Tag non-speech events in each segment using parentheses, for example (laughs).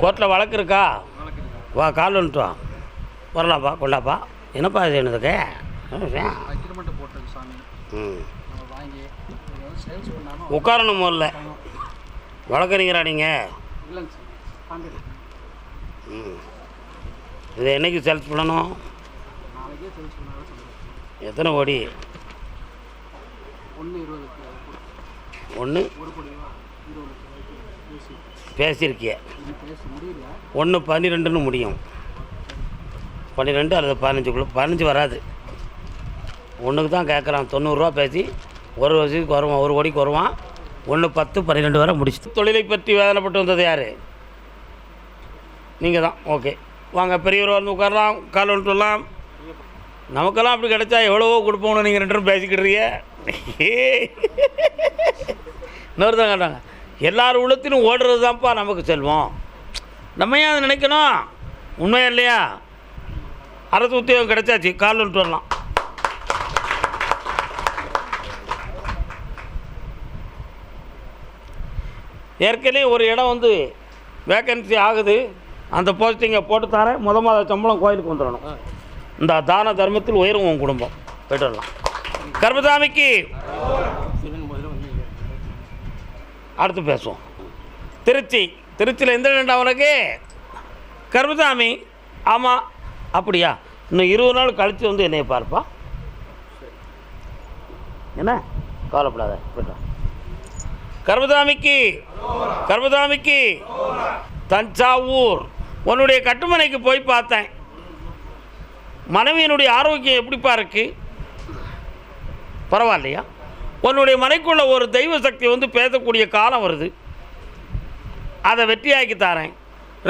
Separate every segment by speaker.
Speaker 1: கோர்ட்டில் வழக்கு இருக்கா வா கால் வந்துட்டு வா. வரலாப்பா கொண்டாப்பா. என்னப்பா இது என்னதுக்கு? ம். உட்காரணும் முதல்ல. வழக்கறிஞரா நீங்கள் ம். இதை என்னைக்கு சேல்ஸ் பண்ணணும்? எத்தனை கோடி?
Speaker 2: ஒன்று
Speaker 1: ஒன்று
Speaker 2: ஒரு கோடி ரூபா இருபது லட்சம் ரூபாய்க்கு பேசி
Speaker 1: பேசியிருக்கிய ஒன்று பன்னிரெண்டுன்னு முடியும். பன்னிரெண்டு அல்லது பதினஞ்சுக்குள்ளே பதினஞ்சு வராது. ஒன்றுக்கு தான் கேட்குறான் தொண்ணூறுரூவா பேசி ஒரு வருஷத்துக்கு வருவான் ஒரு கோடிக்கு வருவான் ஒன்று பத்து பன்னிரெண்டு வரை முடிச்சு தொழிலை பற்றி வேதனைப்பட்டு வந்தது யார்? நீங்கள் தான். ஓகே. வாங்க பெரியவர் வந்து உட்காரலாம். கால் வந்துட்டு நமக்கெல்லாம் அப்படி கிடைச்சா எவ்வளவோ கொடுப்போம்னு நீங்கள் ரெண்டு பேரும் பேசிக்கிட்டுறீங்க (laughs) இன்னொருத்தங்க கேட்டாங்க எல்லார் உள்ளத்திலும் ஓடுறது தான்ப்பா நமக்கு செல்வம். நம்ம ஏன் அதை நினைக்கணும்? உண்மையா இல்லையா? அரசு உத்தியோகம் கிடைச்சாச்சு கால் விட்டு வரலாம். ஏற்கனவே ஒரு இடம் வந்து வேக்கன்சி ஆகுது. அந்த போஸ்டிங்கை போட்டு தரேன். முத மாத சம்பளம் கோயிலுக்கு வந்துடணும். இந்த தான தர்மத்தில் உயரும் உன் குடும்பம். போயிட்டு வரலாம். கர்மசாமிக்கு. அடுத்து பேசுவோம். திருச்சி. திருச்சியில் எந்த இடம் அவனுக்கு கருமசாமி ஆமாம் அப்படியா? இன்னும் இருபது நாள் கழித்து வந்து என்னையை பார்ப்பா. என்ன? கவலைப்படாத. போய்ட்டு வா. கருமசாமிக்கு கருமசாமிக்கு தஞ்சாவூர். உன்னுடைய கட்டுமனைக்கு போய் பார்த்தேன். மனைவியினுடைய ஆரோக்கியம் எப்படிப்பா இருக்குது பரவாயில்லையா? உன்னுடைய மனைக்குள்ள ஒரு தெய்வ சக்தி வந்து பேசக்கூடிய காலம் வருது. அதை வெற்றியாக்கி தாரேன்.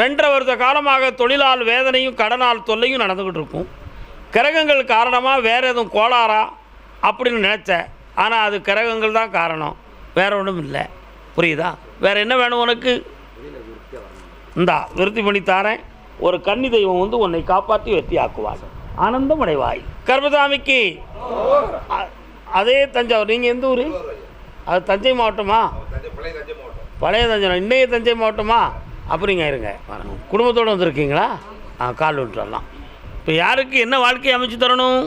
Speaker 1: ரெண்டரை வருஷ காலமாக தொழிலால் வேதனையும் கடனால் தொல்லையும் நடந்துக்கிட்டு இருக்கும் கிரகங்கள் காரணமாக வேறு எதுவும் கோளாறா அப்படின்னு நினச்சேன். ஆனால் அது கிரகங்கள் தான் காரணம். வேற ஒன்றும் இல்லை. புரியுதா? வேறு என்ன வேணும் உனக்கு? இந்தா விருத்தி பண்ணி தாரேன். ஒரு கன்னி தெய்வம் வந்து உன்னை காப்பாற்றி வெற்றி ஆக்குவார் ஆனந்தம் அடைவாய் கர்மசாமிக்கு. அதே தஞ்சாவூர். நீங்கள் எந்த ஊர்? அது தஞ்சை மாவட்டமா? பழைய தஞ்சை இன்னைய தஞ்சை. மாவட்டமா? அப்படிங்க இருங்க. குடும்பத்தோடு வந்திருக்கீங்களா? ஆ கால் விட்டு வரலாம் இப்போ யாருக்கு என்ன வாழ்க்கையை அமைச்சு தரணும்?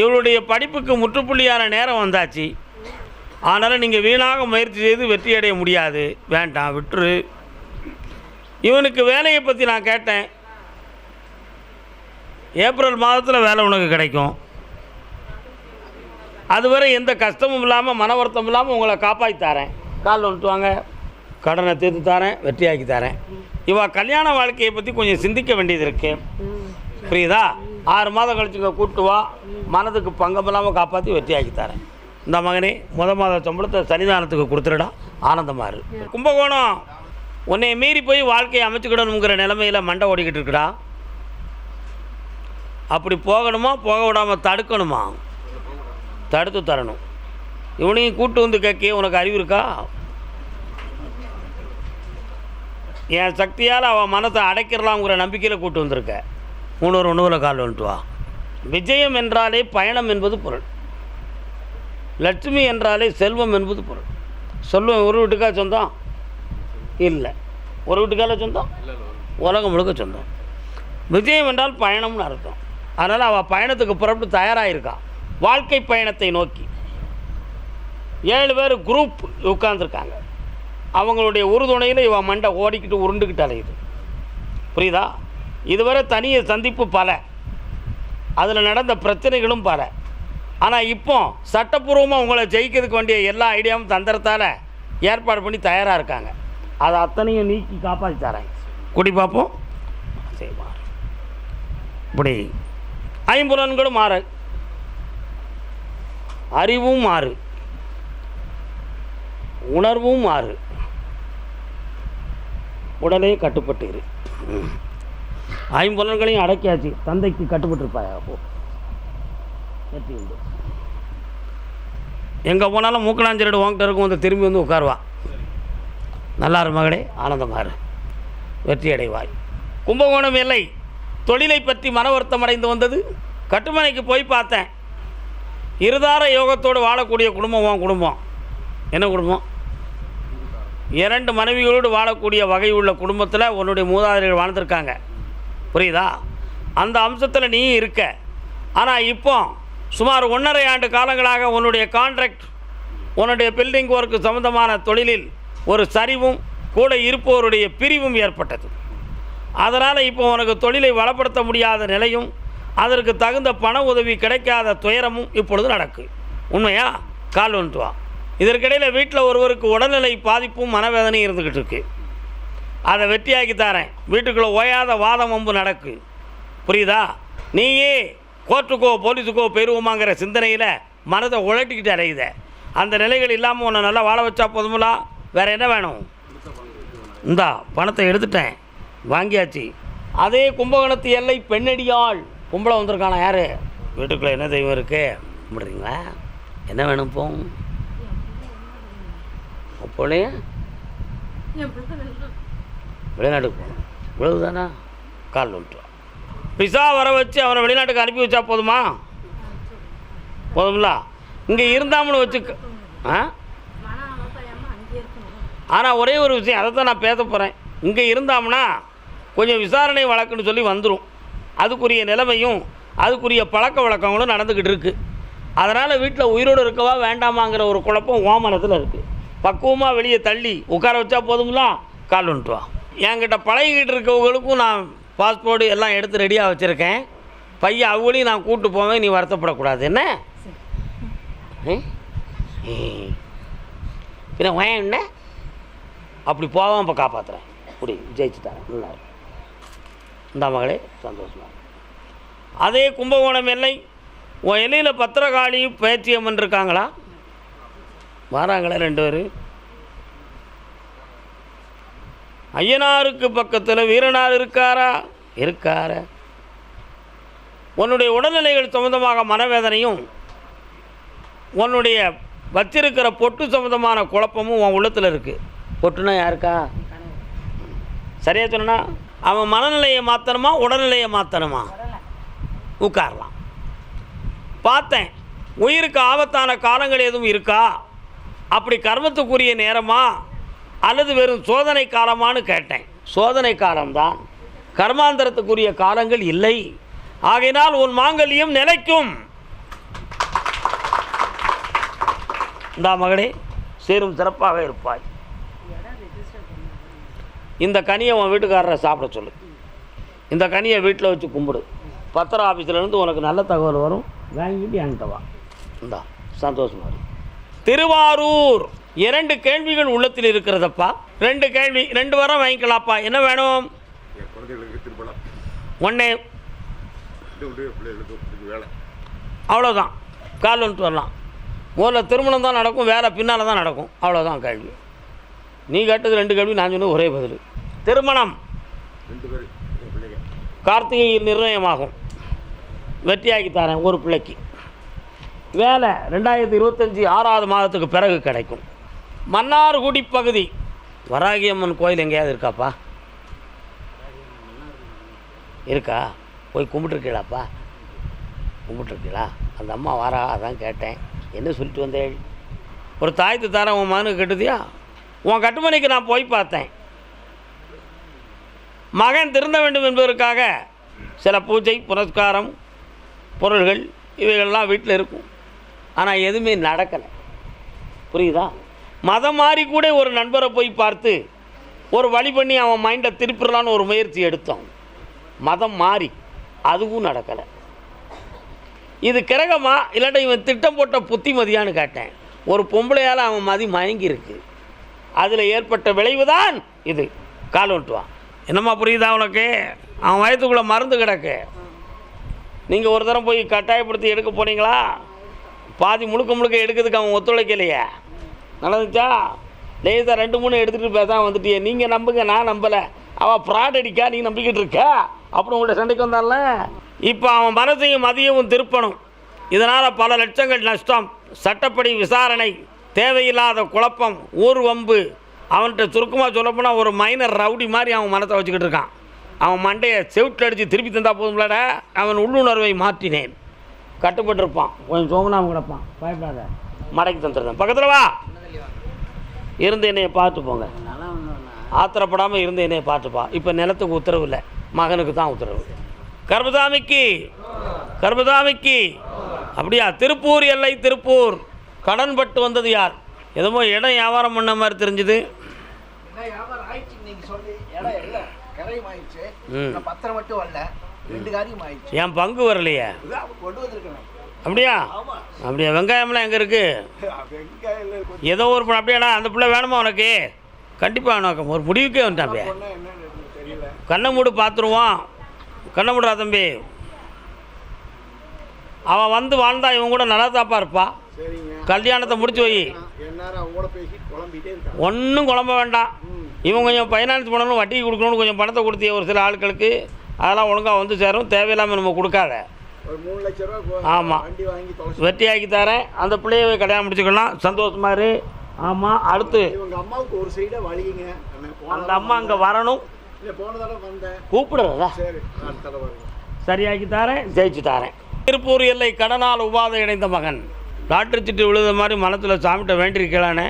Speaker 1: இவளுடைய படிப்புக்கு முற்றுப்புள்ளியான நேரம் வந்தாச்சு. ஆனாலும் நீங்கள் வீணாக முயற்சி செய்து வெற்றி அடைய முடியாது. வேண்டாம் விட்டுரு. இவனுக்கு வேலையை பற்றி நான் கேட்டேன். ஏப்ரல் மாதத்தில் வேலை உனக்கு கிடைக்கும். அதுவரை எந்த கஷ்டமும் இல்லாமல் மன வருத்தம் இல்லாமல் உங்களை காப்பாற்றி தரேன். கால் வந்துட்டு வாங்க. கடனை தீர்த்து தரேன் வெற்றியாக்கி தரேன். இவா கல்யாண வாழ்க்கையை பற்றி கொஞ்சம் சிந்திக்க வேண்டியது இருக்கு. புரியுதா? ஆறு மாதம் கழிச்சு இங்கே வா. மனதுக்கு பங்கம் இல்லாமல் காப்பாற்றி வெற்றியாக்கி தரேன். இந்த மகனே முத மாத சம்பளத்தை சன்னிதானத்துக்கு கொடுத்துருடா ஆனந்தமாக இரு. கும்பகோணம் உன்னை மீறி போய் வாழ்க்கையை அமைச்சுக்கிடணுங்கிற நிலமையில் மண்டை ஓடிக்கிட்டு இருக்குடா. அப்படி போகணுமா போக விடாமல் தடுக்கணுமா? தடுத்து தரணும். இவனையும் கூட்டு வந்து கேட்க உனக்கு அறிவு இருக்கா? என் சக்தியால் அவன் மனத்தை அடைக்கிறலாம்ங்கிற நம்பிக்கையில் கூட்டு வந்திருக்க. முன்னூறு உணவில் கால் வந்துட்டு வா. விஜயம் என்றாலே பயணம் என்பது பொருள். லட்சுமி என்றாலே செல்வம் என்பது பொருள். செல்வம் ஒரு வீட்டுக்கா சொந்தம்? இல்லை. ஒரு வீட்டுக்கால சொந்தம்? உலகம் முழுக்க சொந்தம். விஜயம் என்றால் பயணம்னு அர்த்தம். அதனால் அவள் பயணத்துக்கு புறப்பட்டு தயாராகிருக்கான் வாழ்க்கை பயணத்தை நோக்கி. ஏழு பேர் குரூப் உட்காந்துருக்காங்க அவங்களுடைய உறுதுணையில் இவன் மண்டை ஓடிக்கிட்டு உருண்டுக்கிட்டு அலையுது. புரியுதா? இதுவரை தனிய சந்திப்பு பல. அதில் நடந்த பிரச்சனைகளும் பல. ஆனால் இப்போ சட்டப்பூர்வமாக உங்களை ஜெயிக்கிறதுக்கு வேண்டிய எல்லா ஐடியாவும் தந்திரத்தால் ஏற்பாடு பண்ணி தயாராக இருக்காங்க. அதை அத்தனையும் நீக்கி காப்பாற்றி தராங்க குடி பார்ப்போம் சரி இப்படி ஐம்புலன்களும் மாறு அறிவும் மாறு உணர்வும் மாறு உடலே கட்டுப்பட்டு இரு. ஐம்புலன்களையும் அடக்கியாச்சு. தந்தைக்கு கட்டுப்பட்டுருப்பாயா? அப்போ வெற்றி உண்டு எங்கே போனாலும் மூக்கலாஞ்சரடு உங்ககிட்ட இருக்கும். வந்து திரும்பி வந்து உட்காருவா. நல்லாரு மகளே. ஆனந்தமாறு வெற்றி அடைவாய். கும்பகோணம் எல்லை. தொழிலை பற்றி மன வருத்தம் அடைந்து வந்தது. கட்டுமனைக்கு போய் பார்த்தேன். இருதார யோகத்தோடு வாழக்கூடிய குடும்பம் உன் குடும்பம். என்ன குடும்பம்? இரண்டு மனைவிகளோடு வாழக்கூடிய வகை உள்ள குடும்பத்தில் உன்னுடைய மூதாதையர்கள் வாழ்ந்திருக்காங்க. புரியுதா? அந்த அம்சத்தில் நீ இருக்க. ஆனால் இப்போ சுமார் ஒன்றரை ஆண்டு காலங்களாக உன்னுடைய கான்ட்ராக்ட் உன்னுடைய பில்டிங் ஒர்க்கு சம்பந்தமான தொழிலில் ஒரு சரிவும் கூட இருப்பவருடைய பிரிவும் ஏற்பட்டது. அதனால் இப்போ உனக்கு தொழிலை வளப்படுத்த முடியாத நிலையும் அதற்கு தகுந்த பண உதவி கிடைக்காத துயரமும் இப்பொழுது நடக்கு. உண்மையா? கால் வந்துட்டு வா. இதற்கிடையில் வீட்டில் ஒருவருக்கு உடல்நிலை பாதிப்பும் மனவேதனையும் இருந்துக்கிட்டு இருக்கு. அதை வெற்றியாக்கி தரேன். வீட்டுக்குள்ளே ஓயாத வாதம் வம்பு நடக்கு. புரியுதா? நீயே கோர்ட்டுக்கோ போலீஸுக்கோ பெறுவோமாங்கிற சிந்தனையில் மனதை உழட்டிக்கிட்டு அடையுத அந்த நிலைகள் இல்லாமல் உன்னை நல்லா வாழ வச்சா போதுமில்லா வேறு என்ன வேணும்? இந்தா பணத்தை எடுத்துட்டேன். வாங்கியாச்சு. அதே கும்பகோணத்து எல்லை பெண்ணடியாள். பொம்பளை வந்திருக்கானா யார்? வீட்டுக்குள்ளே என்ன தெய்வம் இருக்குது கும்பிடுறீங்களா? என்ன வேணும் போ போலையே வெளிநாட்டுக்கு போகணும். இவ்வளவு தானா கால் வந்துட்டோம் பிசா வர வச்சு அவனை வெளிநாட்டுக்கு அனுப்பி வச்சா போதுமா? போதும்ல? இங்கே இருந்தாமனு வச்சு ஆ? ஆனால் ஒரே ஒரு விஷயம் அதை தான் நான் பேச போகிறேன் இங்கே இருந்தாம்னா கொஞ்சம் விசாரணை வழக்குன்னு சொல்லி வந்துடும் அதுக்குரிய நிலைமையும் அதுக்குரிய பழக்க வழக்கங்களும் நடந்துக்கிட்டு இருக்குது அதனால் வீட்டில் உயிரோடு இருக்கவா வேண்டாமாங்கிற ஒரு குழப்பம் ஓமனத்தில் இருக்குது பக்குவமாக வெளியே தள்ளி உட்கார வச்சா போதுங்களா? கால் வந்துட்டு என்கிட்ட பழகிக்கிட்டு இருக்கவங்களுக்கும் நான் பாஸ்போர்ட் எல்லாம் எடுத்து ரெடியாக வச்சுருக்கேன். பையன் அவங்களையும் நான் கூப்பிட்டு போவேன் நீ வருத்தப்படக்கூடாது. என்ன. பின்ன ஏன் என்ன? அப்படி போகாம இப்போ காப்பாற்றுறேன் இப்படி ஜெயிச்சுட்டாரன் நல்லா. இந்த மகளே. சந்தோஷமா. அதே கும்பகோணம் எல்லை. உன் எல்லையில் பத்திரகாளி பேச்சியம்மன் இருக்காங்களா வராங்களே ரெண்டு பேர். ஐயனாருக்கு பக்கத்தில் வீரனார் இருக்காரா? இருக்கார. உன்னுடைய உடல்நிலைகள் சம்பந்தமாக மனவேதனையும் உன்னுடைய வச்சிருக்கிற பொட்டு சம்பந்தமான குழப்பமும் உன் உள்ளத்தில் இருக்குது பொட்டுனா யாருக்கா? சரியா சொன்னா அவன் மனநிலையை மாற்றணுமா உடல்நிலையை மாற்றணுமா உட்காரலாம். பார்த்தேன் உயிருக்கு ஆபத்தான காலங்கள் எதுவும் இருக்கா? அப்படி கர்மத்துக்குரிய நேரமா? அல்லது வெறும் சோதனை காலமான்னு கேட்டேன். சோதனை காலம்தான். கர்மாந்தரத்துக்குரிய காலங்கள் இல்லை. ஆகையினால் உன் மாங்கல்யம் நிலைக்கும். இந்தா மகளே சேரும் சிறப்பாக இருப்பாய். இந்த கனியை உன் வீட்டுக்காரரை சாப்பிட சொல்லு. இந்த கனியை வீட்டில் வச்சு கும்பிடு. பத்திர ஆஃபீஸ்லேருந்து உனக்கு நல்ல தகவல் வரும். வாங்கிட்டு என்கிட்ட வா. இந்தா சந்தோஷமா இரு. திருவாரூர் இரண்டு கேள்விகள் உள்ளத்தில் இருக்கிறதப்பா? ரெண்டு கேள்வி ரெண்டு வாரம் வாங்கிக்கலாப்பா. என்ன வேணும்? ஒன்னே அவ்வளோதான் கால் வந்துட்டு வரலாம். முதல்ல திருமணம் தான் நடக்கும் வேலை பின்னால் தான் நடக்கும். அவ்வளோதான் கேள்வி. நீ கேட்டது ரெண்டு கேள்வி நான் சொன்னது ஒரே பதில். திருமணம். கார்த்திகையில் நிர்ணயமாகும். வெற்றியாக்கி தரேன் ஒரு பிள்ளைக்கு. வேலை ரெண்டாயிரத்தி இருபத்தஞ்சி ஆறாவது மாதத்துக்கு பிறகு கிடைக்கும். மன்னார்குடி பகுதி. வராகியம்மன் கோயில் எங்கேயாவது இருக்காப்பா? இருக்கா? போய் கும்பிட்டுருக்கீங்களாப்பா கும்பிட்டுருக்கீங்களா அந்த அம்மா வாரா அதான் கேட்டேன். என்ன சொல்லிட்டு வந்தேன் ஒரு தாய்த்து தரேன் உன் மகனுக்கு கட்டுதியா? உன் கட்டுமணிக்கு நான் போய் பார்த்தேன். மகன் திருந்த வேண்டும் என்பதற்காக சில பூஜை புனஸ்காரம் பொருள்கள் இவைகள்லாம் வீட்டில் இருக்கும். ஆனால் எதுவுமே நடக்கலை. புரியுதா? மதம் மாறி கூட ஒரு நண்பரை போய் பார்த்து ஒரு வழி பண்ணி அவன் மைண்டை திருப்பிடலான்னு ஒரு முயற்சி எடுத்தோம். மதம் மாறி. அதுவும் நடக்கலை. இது கிரகமா? இல்லாட்ட இவன் திட்டம் போட்ட புத்திமதியான்னு கேட்டேன். ஒரு பொம்பளையால் அவன் மதி மயங்கியிருக்கு. அதில் ஏற்பட்ட விளைவு தான் இது. கால் விட்டுவான் என்னம்மா புரியுதா உனக்கு? அவன் வயத்துக்குள்ளே மருந்து கிடக்கு. நீங்கள் ஒரு தரம் போய் கட்டாயப்படுத்தி எடுக்க போனீங்களா? பாதி முழுக்க முழுக்க எடுக்கிறதுக்கு அவன் ஒத்துழைக்கலையே. நடந்துச்சா? லேசாக ரெண்டு மூணு எடுத்துகிட்டு பேசாம வந்துட்டியே. நீங்கள் நம்புங்க நான் நம்பலை. அவன் ஃப்ராட் அடிக்கா நீ நம்பிக்கிட்டு இருக்க? அப்புறம் உங்கள்கிட்ட சண்டைக்கு வந்தால இப்போ அவன் மனசையும் மதியமும் திருப்பணும். இதனால் பல லட்சங்கள் நஷ்டம். சட்டப்படி விசாரணை. தேவையில்லாத குழப்பம் ஊர் வம்பு. அவன்கிட்ட சுருக்கமாக சொல்லப்போனால் ஒரு மைனர் ரவுடி மாதிரி அவன் மனத்தை வச்சுக்கிட்டு இருக்கான். அவன் மண்டையை செவிட்டில் அடித்து திருப்பி தந்தா போதும்லட அவன் உள்ளுணர்வை மாற்றினேன். கட்டுப்பட்டிருப்பான். கொஞ்சம் சோமனாம கிடப்பான். பயப்படாத. மடக்கி தந்துடுறேன். பக்கத்தில் வா. இருந்து என்னைய பார்த்து போங்க. ஆத்திரப்படாமல் இருந்து என்னைய பார்த்துப்பா இப்போ நிலத்துக்கு உத்தரவு இல்லை. மகனுக்கு தான் உத்தரவு. கர்பதாமிக்கு கர்பதாமிக்கு அப்படியா திருப்பூர் எல்லை திருப்பூர். கடன் பட்டு வந்தது யார்? எதுமோ இடம் வியாபாரம் பண்ண மாதிரி தெரிஞ்சுது. என் பங்கு வரலையே? அப்படியா? அப்படியா? வெங்காயம்லாம் எங்கே இருக்குது ஏதோ ஒரு அப்படியாடா அந்த பிள்ளை வேணுமா உனக்கு? கண்டிப்பாக உனக்கு ஒரு முடிவுக்கே
Speaker 2: தெரியல.
Speaker 1: கண்ணை மூடு பார்த்துருவான் கண்ணை மூடுறா தம்பி. அவன் வந்து வாழ்ந்தா இவன் கூட நல்லா தாப்பா இருப்பா. கல்யாணத்தை முடிச்சு வை. ஒன்றும் குழம்ப வேண்டாம். இவன் கொஞ்சம் ஃபைனான்ஸ் பண்ணணும் வட்டிக்கு கொடுக்கணும்னு கொஞ்சம் பணத்தை கொடுத்திய ஒரு சில ஆட்களுக்கு அதெல்லாம் ஒழுங்காக வந்து சேரும். தேவையில்லாமல் நம்ம கொடுக்காத.
Speaker 2: ஒரு மூணு லட்ச ரூபா கொ-
Speaker 1: ஆமா.
Speaker 2: வண்டி வாங்கி தொலைச்சு.
Speaker 1: வெட்டியாக்கி தரேன். அந்த பிள்ளைய கல்யாணம் முடிச்சுக்கலாம். சந்தோஷமா இரு. ஆமாம் அடுத்து.
Speaker 2: அம்மாவுக்கு ஒரு சைடா வலிங்க
Speaker 1: அந்த அம்மா அங்கே வரணும். கூப்பிடுறதா? சரியாக்கி தாரேன் ஜெயிச்சு தாரேன். திருப்பூர் எல்லை கடனால் உபாதை இணைந்த மகன். லாட்டரி திட்டு விழுத மாதிரி மனத்தில் சாமிகிட்ட வேண்டியிருக்கலானே?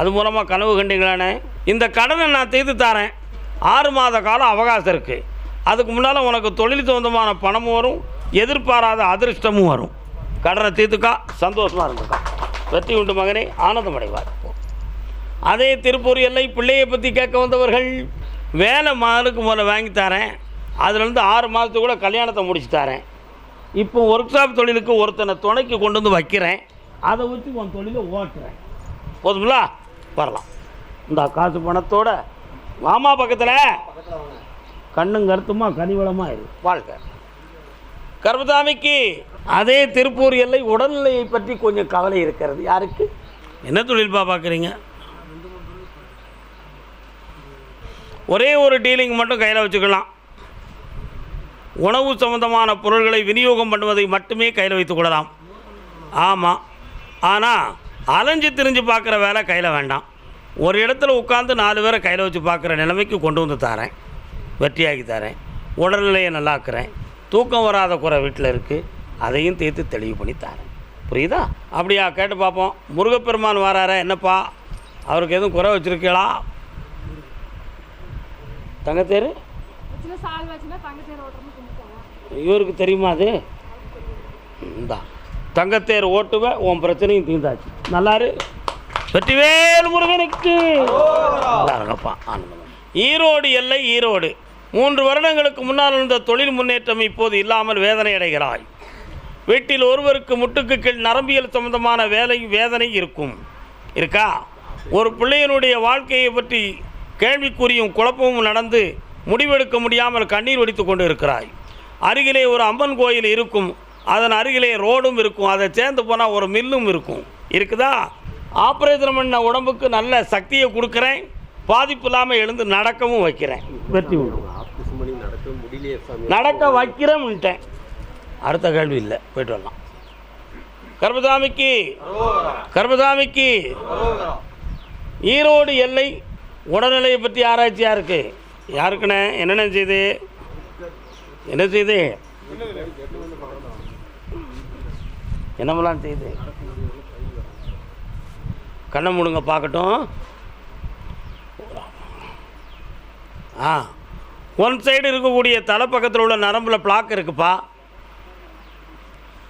Speaker 1: அது மூலமாக கனவு கண்டீங்களானே? இந்த கடனை நான் தீர்த்து தரேன். ஆறு மாத காலம் அவகாசம் இருக்குது அதுக்கு முன்னால் உனக்கு தொழில் சொந்தமான பணமும் வரும் எதிர்பாராத அதிர்ஷ்டமும் வரும். கடனை தீர்த்துக்கா சந்தோஷமாக இருந்துக்கா வெற்றி உண்டு மகனே ஆனந்தம் அடைவார் அதே திருப்பூர் எல்லை பிள்ளையை பற்றி கேட்க வந்தவர்கள் வேலை மகனுக்கு முதல்ல வாங்கி தரேன். அதுலேருந்து ஆறு மாதத்துக்குள்ளே கல்யாணத்தை முடிச்சு தரேன். இப்போ ஒர்க் ஷாப் தொழிலுக்கு ஒருத்தனை துணைக்கு கொண்டு வந்து வைக்கிறேன். அதை வச்சு உன் தொழிலை ஓட்டுறேன். போதுங்களா வரலாம். இந்த காசு பணத்தோட மாமா பக்கத்தில். கண்ணும் கருத்துமா கனிவளமா இரு. வாழ்க்கை கர்மசாமிக்கு அதே திருப்பூர் எல்லை உடல்நிலையை பற்றி கொஞ்சம் கவலை இருக்கிறது. யாருக்கு? என்ன தொழில்பா பார்க்குறீங்க ஒரே ஒரு டீலிங் மட்டும் கையில் வச்சுக்கலாம். உணவு சம்பந்தமான பொருள்களை விநியோகம் பண்ணுவதை மட்டுமே கையில் வைத்துக் கொள்ளலாம். ஆமாம் ஆனால் அலைஞ்சு திரிஞ்சு பார்க்குற வேலை கையில் வேண்டாம். ஒரு இடத்துல உட்காந்து நாலு பேரை கையில் வச்சு பார்க்குற நிலைமைக்கு கொண்டு வந்து தரேன். வெற்றியாகி தரேன். உடல்நிலையை நல்லாக்குறேன். தூக்கம் வராத குறை வீட்டில் இருக்குது அதையும் தீர்த்து தெளிவு பண்ணி தரேன். புரியுதா? அப்படியா? கேட்டு பார்ப்போம். முருகப்பெருமான் வராரா? என்னப்பா? அவருக்கு எதுவும் குறை வச்சுருக்கீங்களா? தங்கத்தேர்?
Speaker 3: சால் வச்சுன்னா தங்கத்தேர் ஓட்டுறோம்னு
Speaker 1: இவருக்கு தெரியுமா அது? இந்தா தங்கத்தேர் ஓட்டுவேன் உன் பிரச்சனையும் தீர்ந்தாச்சு. நல்லாரு. வெற்றிவேல் முருகனுக்கு. நல்லா ஆனந்தம். ஈரோடு எல்லை ஈரோடு. மூன்று வருடங்களுக்கு முன்னால் இருந்த தொழில் முன்னேற்றம் இப்போது இல்லாமல் வேதனை அடைகிறாய். வீட்டில் ஒருவருக்கு முட்டுக்கு கீழ் நரம்பியல் சம்பந்தமான வேலை வேதனை இருக்கும். இருக்கா? ஒரு பிள்ளையனுடைய வாழ்க்கையை பற்றி கேள்விக்குறியும் குழப்பமும் நடந்து முடிவெடுக்க முடியாமல் கண்ணீர் வடித்து கொண்டு இருக்கிறாய் அருகிலே ஒரு அம்மன் கோயில் இருக்கும். அதன் அருகிலே ரோடும் இருக்கும். அதை சேர்ந்து போனால் ஒரு மில்லும் இருக்கும். இருக்குதா? ஆப்ரேஷன் பண்ண உடம்புக்கு நல்ல சக்தியை கொடுக்குறேன். பாதிப்பு இல்லாமல் எழுந்து நடக்கவும் வைக்கிறேன். வெற்றி
Speaker 4: நடக்க
Speaker 1: வைக்கிறேன்ட்டேன் அடுத்த கேள்வி இல்லை. போயிட்டு வரலாம். கர்மசாமிக்கு கர்மசாமிக்கு ஈரோடு எல்லை உடல்நிலையை பற்றி ஆராய்ச்சியாக இருக்கு? யாருக்குண்ணே? என்னென்ன செய்து? என்ன செய்து என்னமெல்லாம் செய்து? கண்ணை முடுங்க பார்க்கட்டும். ஆ ஒன் சைடு இருக்கக்கூடிய தலைப்பக்கத்தில் உள்ள நரம்பில் பிளாக் இருக்குப்பா.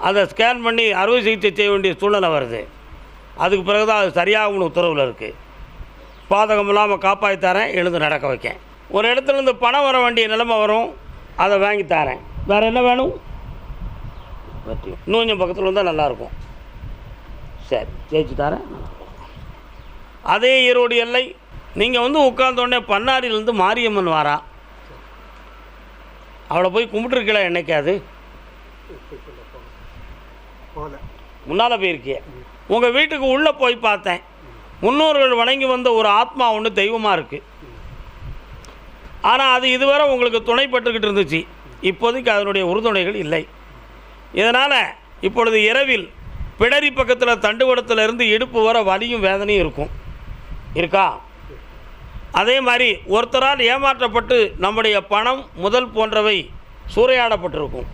Speaker 1: அதை ஸ்கேன் பண்ணி அறுவை சிகிச்சை செய்ய வேண்டிய சூழ்நிலை வருது. அதுக்கு பிறகு தான் அது சரியாகும்னு உத்தரவில் இருக்குது பாதகம் இல்லாமல் காப்பாற்றி தரேன் எழுந்து நடக்க வைக்கேன். ஒரு இடத்துலேருந்து பணம் வர வேண்டிய நிலைமை வரும். அதை வாங்கி தரேன். வேறு என்ன வேணும்? கொஞ்சம் பக்கத்தில் வந்தால் நல்லாயிருக்கும். சரி ஜெயிச்சு தரேன். அதே ஈரோடு எல்லை. நீங்கள் வந்து உட்கார்ந்த உடனே பண்ணாரியிலேருந்து மாரியம்மன் வாரா. அவளை போய் கும்பிட்டுருக்கல என்னைக்காது முன்னால் போயிருக்கிய. உங்கள் வீட்டுக்கு உள்ளே போய் பார்த்தேன். முன்னோர்கள் வணங்கி வந்த ஒரு ஆத்மா ஒன்று தெய்வமாக இருக்குது ஆனால் அது இதுவரை உங்களுக்கு துணைப்பட்டுக்கிட்டு இருந்துச்சு. இப்போதைக்கு அதனுடைய உறுதுணைகள் இல்லை. இதனால் இப்பொழுது இரவில் பிடரி பக்கத்தில் தண்டுவடத்திலிருந்து இடுப்பு வர வலியும் வேதனையும் இருக்கும். இருக்கா? அதே மாதிரி ஒருத்தரால் ஏமாற்றப்பட்டு நம்முடைய பணம் முதல் போன்றவை சூறையாடப்பட்டிருக்கும்.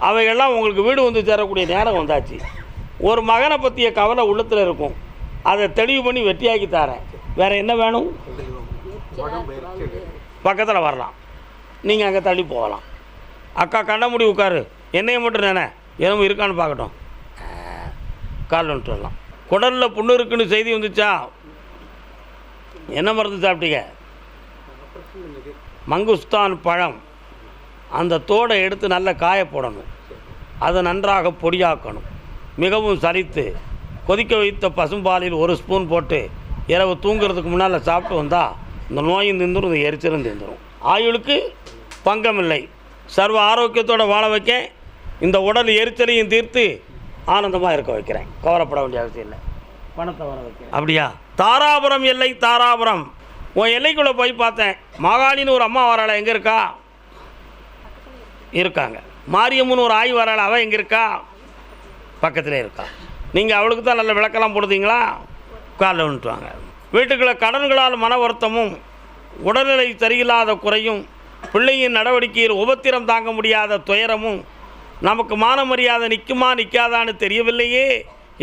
Speaker 1: அவைகள்லாம் உங்களுக்கு வீடு வந்து சேரக்கூடிய நேரம் வந்தாச்சு. ஒரு மகனை பற்றிய கவலை உள்ளத்தில் இருக்கும். அதை தெளிவு பண்ணி வெட்டியாக்கி தரேன். வேறு என்ன வேணும்? பக்கத்தில் வரலாம். நீங்கள் அங்கே தள்ளி போகலாம். அக்கா கண்ண முடி உட்காரு. என்னையை மட்டும் நினை. எதுவும் இருக்கான்னு பார்க்கட்டும். கால் வந்துட்டு வரலாம். குடலில் புண்ணு இருக்குன்னு செய்தி வந்துச்சா? என்ன மருந்து சாப்பிட்டீங்க? மங்குஸ்தான் பழம். அந்த தோடை எடுத்து நல்ல காய போடணும். அதை நன்றாக பொடியாக்கணும். மிகவும் சரித்து கொதிக்க வைத்த பசும்பாலில் ஒரு ஸ்பூன் போட்டு இரவு தூங்குறதுக்கு முன்னால் சாப்பிட்டு வந்தால் இந்த நோயும் நின்றுடும் இந்த எரிச்சலும் நின்றுடும் ஆயுளுக்கு பங்கமில்லை. சர்வ ஆரோக்கியத்தோடு வாழ வைக்க இந்த உடல் எரிச்சலையும் தீர்த்து ஆனந்தமாக இருக்க வைக்கிறேன். கவலைப்பட வேண்டிய அவசியம் இல்லை. பணத்தை வர வைக்கிறேன். அப்படியா? தாராபுரம் எல்லை தாராபுரம். உன் எல்லைக்குள்ளே போய் பார்த்தேன். மாகாளின்னு ஒரு அம்மா வராள எங்கே இருக்கா? இருக்காங்க. மாரியம்மன் ஒரு ஆய் வராள் அவள் எங்கே இருக்கா? பக்கத்தில் இருக்கா. நீங்கள் அவளுக்கு தான் நல்ல விளக்கெல்லாம் போடுதீங்களா? காலில் விட்டுவாங்க வீட்டுக்குள்ள கடன்களால் மன வருத்தமும் உடல்நிலை சரியில்லாத குறையும் பிள்ளையின் நடவடிக்கையில் உபத்திரம் தாங்க முடியாத துயரமும் நமக்கு மான மரியாதை நிற்குமா நிற்காதான்னு தெரியவில்லையே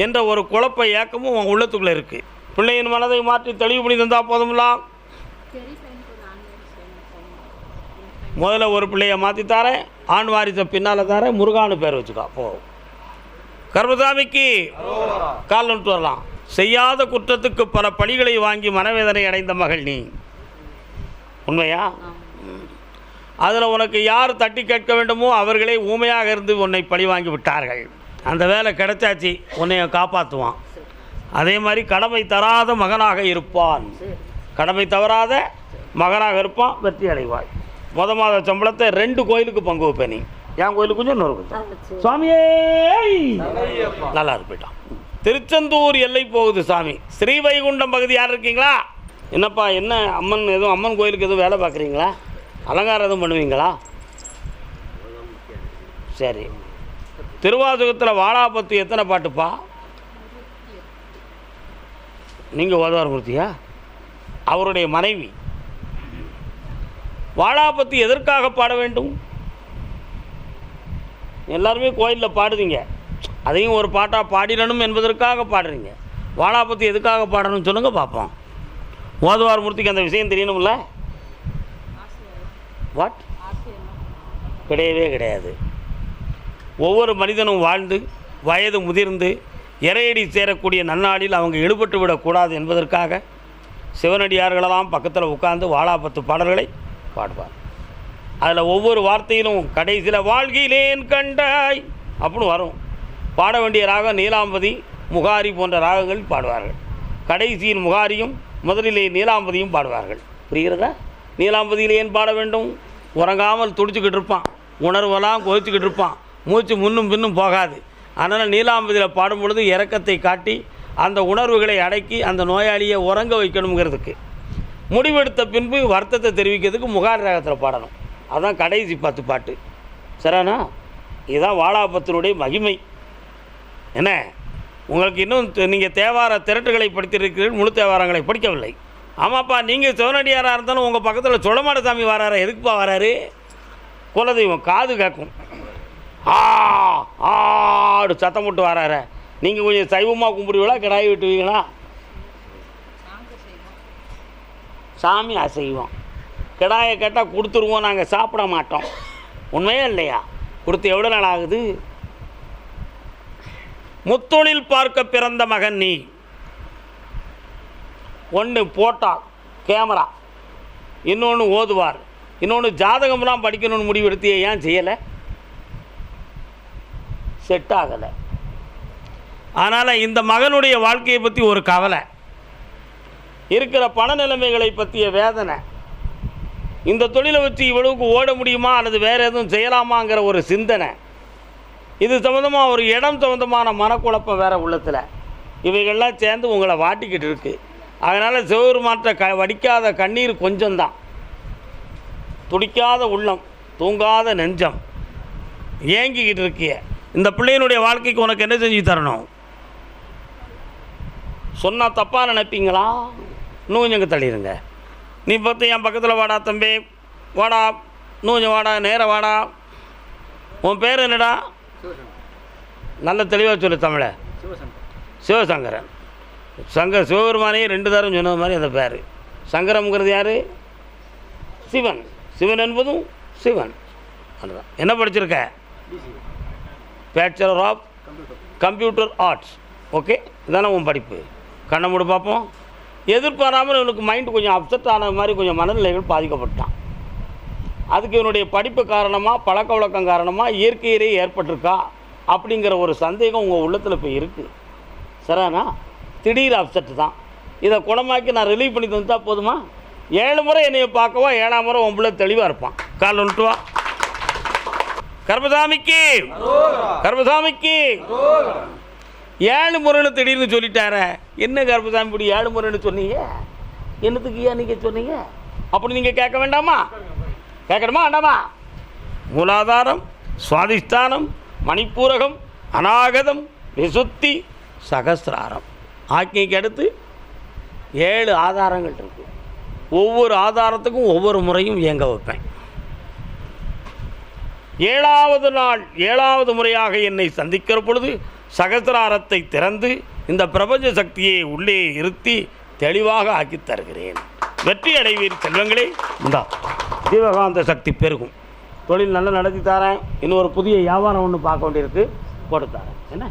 Speaker 1: என்ற ஒரு குழப்ப ஏக்கமும் உன் உள்ளத்துக்குள்ளே இருக்குது பிள்ளையின் மனதை மாற்றி தெளிவு பண்ணி தந்தால் போதும்லாம் முதல்ல ஒரு பிள்ளைய மாற்றி தரேன் ஆண் வாரிசை பின்னால் தரேன் முருகானு பேர் வச்சுக்கோ போ. கர்மசாமிக்கு கால் நட்டு வரலாம். செய்யாத குற்றத்துக்கு பல பழிகளை வாங்கி மனவேதனை அடைந்த மகள் நீ. உண்மையா? அதில் உனக்கு யார் தட்டி கேட்க வேண்டுமோ அவர்களே ஊமையாக இருந்து உன்னை பழி வாங்கி விட்டார்கள். அந்த வேலை கிடைச்சாச்சு உன்னை காப்பாற்றுவான் அதே மாதிரி கடமை தராத மகனாக இருப்பான். கடமை தவறாத மகனாக இருப்பான் வெற்றி அடைவாய். முத மாத சம்பளத்தை ரெண்டு கோயிலுக்கு பங்கு வைப்பேன் நீ. என் கோயிலுக்கு கொஞ்சம் இன்னொரு கொஞ்சம். சுவாமியே! நல்லா இருப்பிட்டான் திருச்செந்தூர் எல்லை போகுது சாமி. ஸ்ரீவைகுண்டம் பகுதி யார் இருக்கீங்களா? என்னப்பா என்ன அம்மன் எதுவும் அம்மன் கோயிலுக்கு எதுவும் வேலை பார்க்குறீங்களா? அலங்காரம் எதுவும் பண்ணுவீங்களா? சரி. திருவாசகத்தில் வாழாபத்து எத்தனை பாட்டுப்பா? நீங்கள் ஓதுவார் அவருடைய மனைவி. வாழாபத்து எதற்காக பாட வேண்டும்? எல்லாருமே கோயிலில் பாடுதீங்க. அதையும் ஒரு பாட்டாக பாடிடணும் என்பதற்காக பாடுறீங்க. வாழாபத்து எதுக்காக பாடணும்னு சொல்லுங்கள் பார்ப்போம். மோதுவார் மூர்த்திக்கு அந்த விஷயம் தெரியணும்ல? வாட் கிடையவே கிடையாது. ஒவ்வொரு மனிதனும் வாழ்ந்து வயது முதிர்ந்து இறையடி சேரக்கூடிய நன்னாளில் அவங்க ஈடுபட்டு விடக்கூடாது என்பதற்காக சிவனடியார்களெல்லாம் பக்கத்தில் உட்கார்ந்து வாழாபத்து பாடல்களை பாடுவார். அதில் ஒவ்வொரு வார்த்தையிலும் கடைசியில் வாழ்கிலேன் கண்டாய் அப்படின்னு வரும். பாட வேண்டிய ராகம் நீலாம்பதி முகாரி போன்ற ராகங்கள் பாடுவார்கள். கடைசியில் முகாரியும் முதலிலே நீலாம்பதியும் பாடுவார்கள். புரிகிறதா? நீலாம்பதியில் ஏன் பாட வேண்டும்? உறங்காமல் துடிச்சுக்கிட்டு இருப்பான். உணர்வெல்லாம் கொதிச்சுக்கிட்டு இருப்பான். மூச்சு முன்னும் பின்னும் போகாது. அதனால் நீலாம்பதியில் பாடும் பொழுது இறக்கத்தை காட்டி அந்த உணர்வுகளை அடக்கி அந்த நோயாளியை உறங்க வைக்கணுங்கிறதுக்கு முடிவெடுத்த பின்பு வருத்தத்தை தெரிவிக்கிறதுக்கு முகார் ராகத்தில் பாடணும். அதுதான் கடைசி பத்து பாட்டு. சரிண்ணா இதுதான் வாழாபத்தினுடைய மகிமை. என்ன? உங்களுக்கு இன்னும் நீங்கள் தேவார திரட்டுகளை படித்திருக்கிறீர்கள் முழு தேவாரங்களை படிக்கவில்லை. ஆமாப்பா நீங்கள் சிவனடியாராக இருந்தாலும் உங்கள் பக்கத்தில் சுடமாட சாமி வராரு? எதுக்குப்பா வராரு? குலதெய்வம் காது கேட்கும் ஆ ஆடு சத்தம் போட்டு வராற நீங்கள் கொஞ்சம் சைவமாக கும்பிடுவீங்களா கிடாய் விட்டுவீங்களா? சாமி அசைவம். கிடாயை கேட்டால் கொடுத்துருவோம் நாங்கள் சாப்பிட மாட்டோம். உண்மையே இல்லையா? கொடுத்து எவ்வளோ நாள் ஆகுது? முத்தொழில் பார்க்க பிறந்த மகன் நீ. ஒன்று போட்டால் கேமரா. இன்னொன்று ஓதுவார். இன்னொன்று ஜாதகம்லாம் படிக்கணும்னு முடிவெடுத்தியே ஏன் செய்யலை? செட் ஆகலை. அதனால் இந்த மகனுடைய வாழ்க்கையை பற்றி ஒரு கவலை. இருக்கிற பண நிலைமைகளை பற்றிய வேதனை. இந்த தொழிலை வச்சு இவ்வளவுக்கு ஓட முடியுமா? அல்லது வேறு எதுவும் செய்யலாமாங்கிற ஒரு சிந்தனை. இது சம்மந்தமாக ஒரு இடம் சம்மந்தமான மனக்குழப்பம் வேறு உள்ளத்தில். இவைகள்லாம் சேர்ந்து உங்களை வாட்டிக்கிட்டு இருக்குது அதனால் சிவபெருமாற்ற க வடிக்காத கண்ணீர் கொஞ்சம்தான். துடிக்காத உள்ளம் தூங்காத நெஞ்சம். ஏங்கிக்கிட்டு இருக்கிய. இந்த பிள்ளையினுடைய வாழ்க்கைக்கு உனக்கு என்ன செஞ்சு தரணும்? சொன்னால் தப்பாக நினைப்பீங்களா? இன்னும் கொஞ்சம் இங்கே தள்ளிடுங்க நீ பார்த்து என் பக்கத்தில் வாடா தம்பி. வாடா. இன்னும் கொஞ்சம் வாடா நேர வாடா. உன் பேர் என்னடா? நல்ல தெளிவாக சொல்லு தமிழை. சிவசங்கரன். சங்க சிவபெருமானே ரெண்டு தரம் சொன்னது மாதிரி அந்த பேர். சங்கரம்ங்கிறது யார்? சிவன். சிவன் என்பதும் சிவன். அதுதான் என்ன படிச்சிருக்க? Bachelor of computer arts okay இதானே உன் படிப்பு. கண்ணை மூடு பார்ப்போம் எதிர்பாராமல் இவனுக்கு மைண்டு கொஞ்சம் அப்செட் ஆன மாதிரி கொஞ்சம் மனநிலைகள் பாதிக்கப்பட்டான். அதுக்கு இவனுடைய படிப்பு காரணமாக பழக்க வழக்கம் காரணமாக இயற்கையிலே ஏற்பட்டிருக்கா? அப்படிங்கிற ஒரு சந்தேகம் உங்கள் உள்ளத்தில் இப்போ இருக்குது சரிண்ணா திடீர் அப்செட் தான். இதை குணமாக்கி நான் ரிலீவ் பண்ணி தந்துட்டா போதுமா? ஏழு முறை என்னைய பார்க்கவா ஏழாம் முறை உன் பிள்ளை தெளிவாக இருப்பான். கால் ஒன்றுவா கர்மசாமிக்கு! கர்மசாமிக்கு! ஏழு முறைன்னு திடீர்னு சொல்லிட்டார. என்ன கர்மசாமி இப்படி ஏழு முறைன்னு சொன்னீங்க? என்னத்துக்கு ஏன் நீங்கள் சொன்னீங்க? அப்படி நீங்கள் கேட்க வேண்டாமா? கேட்கணுமா வேண்டாமா? மூலாதாரம் சுவாதிஷ்டானம் மணிப்பூரகம் அநாகதம் விசுத்தி சகசிராரம். ஆக்கிக்கு அடுத்து ஏழு ஆதாரங்கள் இருக்கு. ஒவ்வொரு ஆதாரத்துக்கும் ஒவ்வொரு முறையும் இயங்க வைப்பேன். ஏழாவது நாள் ஏழாவது முறையாக என்னை சந்திக்கிற பொழுது சகசிராரத்தை திறந்து இந்த பிரபஞ்ச சக்தியை உள்ளே இருத்தி தெளிவாக ஆக்கித் தருகிறேன். வெற்றி அடைவீர் செல்வங்களே. இந்தா தீபகாந்த சக்தி பெருகும். தொழில் நல்லா நடத்தி தரேன். இன்னொரு புதிய வியாபாரம் ஒன்று பார்க்க வேண்டியிருக்கு. போட்டு தரேன். என்ன?